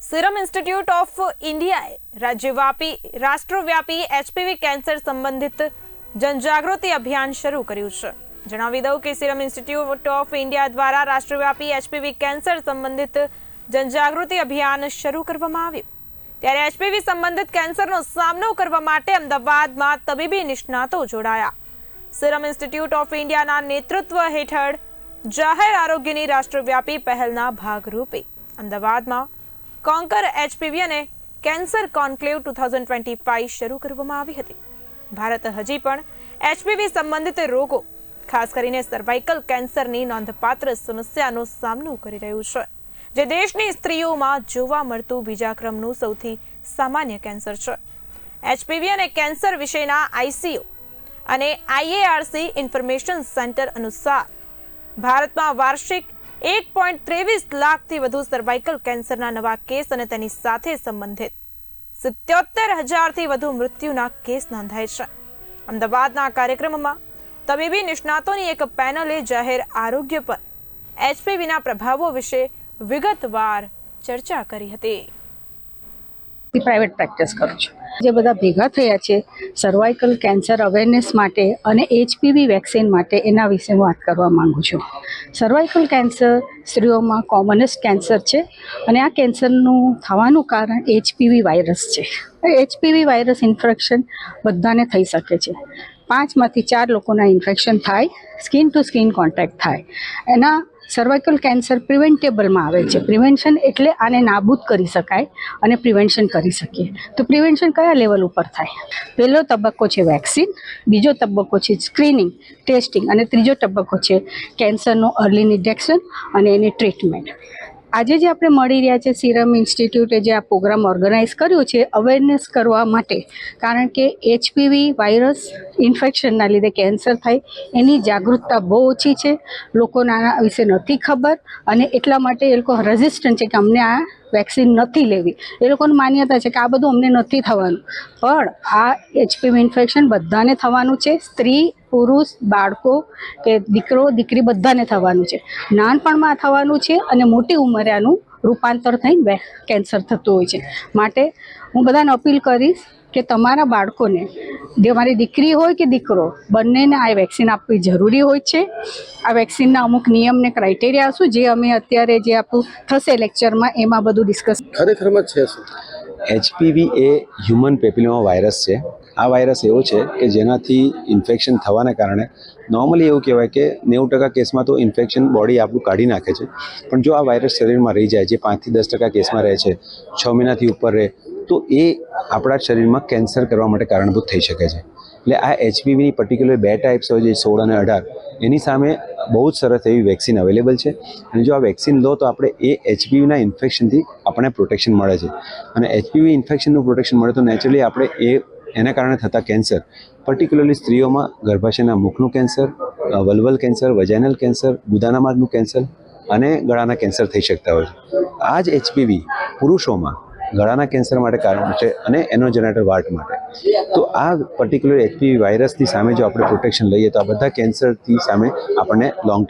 Serum institute of ઇન્ડિયાએ રાજ્યવ્યાપી, રાષ્ટ્રવ્યાપી એચપીવી કેન્સર સંબંધિત જનજાગૃતિ અભિયાન શરૂ કર્યું છે. જણાવી દઉં કે સિરમ ઇન્સ્ટિટ્યૂટ ઓફ ઇન્ડિયા દ્વારા રાષ્ટ્રવ્યાપી એચપીવી કેન્સર સંબંધિત જનજાગૃતિ અભિયાન શરૂ કરવામાં આવ્યું. ત્યારે એચપીવી સંબંધિત કેન્સરનો સામનો કરવા માટે અમદાવાદમાં તબીબી નિષ્ણાતો જોડાયા. સિરમ ઇન્સ્ટિટ્યૂટ ઓફ ઇન્ડિયાના નેતૃત્વ હેઠળ જાહેર આરોગ્યની રાષ્ટ્રવ્યાપી પહેલના ભાગરૂપે અમદાવાદમાં કોન્કર એચપીવી અને cancer conclave two thousand twenty five શરૂ કરવામાં આવી હતી. ભારત હજી પણ એચપીવી સંબંધિત રોગો, ખાસ કરીને સર્વાઇકલ કેન્સરની નોંધપાત્ર સમસ્યાનો સામનો કરી રહ્યું છે, જે દેશની સ્ત્રીઓમાં જોવા મળતું બીજા ક્રમનું સૌથી સામાન્ય કેન્સર છે. એચપીવી અને કેન્સર વિશેના આઈસીયુ અને આઈએઆરસી ઇન્ફોર્મેશન સેન્ટર અનુસાર ભારતમાં વાર્ષિક એક પોઈન્ટ ત્રેવીસ લાખથી વધુ સર્વાઇકલ કેન્સરના નવા કેસ અને તેની સાથે સંબંધિત. સિત્યોતેર હજારથી વધુ મૃત્યુના કેસ નોંધાય છે. અમદાવાદના કાર્યક્રમમાં તબીબી નિષ્ણાતોની એક પેનલે જાહેર આરોગ્ય પર એચપીવીના પ્રભાવો વિશે વિગતવાર ચર્ચા કરી હતી. પ્રાઇવેટ પ્રેક્ટિસ કરું છું. જે બધા ભેગા થયા છે સર્વાઇકલ કેન્સર અવેરનેસ માટે અને એચપીવી વેક્સિન માટે એના વિશે હું વાત કરવા માગું છું. સર્વાઇકલ કેન્સર સ્ત્રીઓમાં કોમનેસ્ટ કેન્સર છે અને આ કેન્સરનું થવાનું કારણ એચપીવી વાયરસ છે. એચપીવી વાયરસ ઇન્ફેક્શન બધાને થઈ શકે છે. પાંચમાંથી ચાર લોકોના ઇન્ફેક્શન થાય સ્કિન ટુ સ્કિન કોન્ટેક્ટ થાય. એના સર્વાઇકલ કેન્સર પ્રિવેન્ટેબલમાં આવે છે. પ્રિવેન્શન એટલે આને નાબૂદ કરી શકાય અને પ્રિવેન્શન કરી શકીએ. તો પ્રિવેન્શન કયા લેવલ ઉપર થાય? પહેલો તબક્કો છે વેક્સિન બીજો તબક્કો છે સ્ક્રીનિંગ ટેસ્ટિંગ અને ત્રીજો તબક્કો છે કેન્સરનું અર્લી ડિટેક્શન અને એની ટ્રીટમેન્ટ આજે જે આપણે મળી રહ્યા છે સિરમ ઇન્સ્ટિટ્યૂટે જે આ પ્રોગ્રામ ઓર્ગેનાઇઝ કર્યો છે અવેરનેસ કરવા માટે. કારણ કે એચપીવી વાયરસ ઇન્ફેક્શનના લીધે કેન્સર થાય. એની જાગૃતતા બહુ ઓછી છે. લોકોને આના વિશે નથી ખબર અને એટલા માટે એ લોકો રેઝિસ્ટન્ટ છે કે અમને આ વેક્સિન નથી લેવી. એ લોકોની માન્યતા છે કે આ બધું અમને નથી થવાનું. પણ આ એચપીવી ઇન્ફેક્શન બધાને થવાનું છે. સ્ત્રી, પુરુષ, બાળકો કે દીકરો, દીકરી બધાને થવાનું છે. નાનપણમાં થવાનું છે અને મોટી ઉંમરે આનું રૂપાંતર થઈને બે કેન્સર થતું હોય છે. માટે હું બધાને અપીલ કરીશ કે તમારા બાળકોને જે મારી દીકરી હોય કે દીકરો બંનેને આ વેક્સિન આપવી જરૂરી હોય છે. આ વેક્સિનના અમુક નિયમ ને ક્રાઇટેરિયા શું? જે અમે અત્યારે જે આપણું થશે લેક્ચરમાં એમાં બધું ડિસ્કસ ખરેખરમાં છે એચપીવી એ હ્યુમન પેપિલોમા વાયરસ છે. આ વાયરસ એવો છે કે જેનાથી ઇન્ફેક્શન થવાના કારણે નોર્મલી એવું કહેવાય કે નેવું ટકા કેસમાં તો ઇન્ફેક્શન બોડી આપણું કાઢી નાખે છે. પણ જો આ વાયરસ શરીરમાં રહી જાય જે પાંચથી દસ ટકા કેસમાં રહે છે છ મહિનાથી ઉપર રહે તો એ આપણા શરીરમાં કેન્સર કરવા માટે કારણભૂત થઈ શકે છે. એટલે આ એચપીવીની પર્ટિક્યુલર બે ટાઈપ્સ હોય છે, સોળ અને અઢાર, એની સામે બહુ જ સરસ એવી વેક્સિન અવેલેબલ છે. અને જો આ વેક્સિન લો તો આપણે એ એચપીવીના ઇન્ફેક્શનથી આપણને પ્રોટેક્શન મળે છે. અને એચપીવી ઇન્ફેક્શનનું પ્રોટેક્શન મળે તો નેચરલી આપણે એ, એના કારણે થતા કેન્સર પર્ટિક્યુલરલી સ્ત્રીઓમાં ગર્ભાશયના મુખનું cancer vulval cancer vaginal cancer, ગુદાના માર્ગનું કેન્સર અને ગળાના કેન્સર થઈ શકતા હોય છે. આ જ એચપીવી પુરુષોમાં ગળાના કેન્સર માટે કારણ છે અને એનોજેનેટર વાર્ટ માટે. તો આ પર્ટિક્યુલર એચપીવી વાયરસની સામે જો આપણે પ્રોટેક્શન લઈએ તો આ બધા કેન્સરથી સામે આપણને લોંગ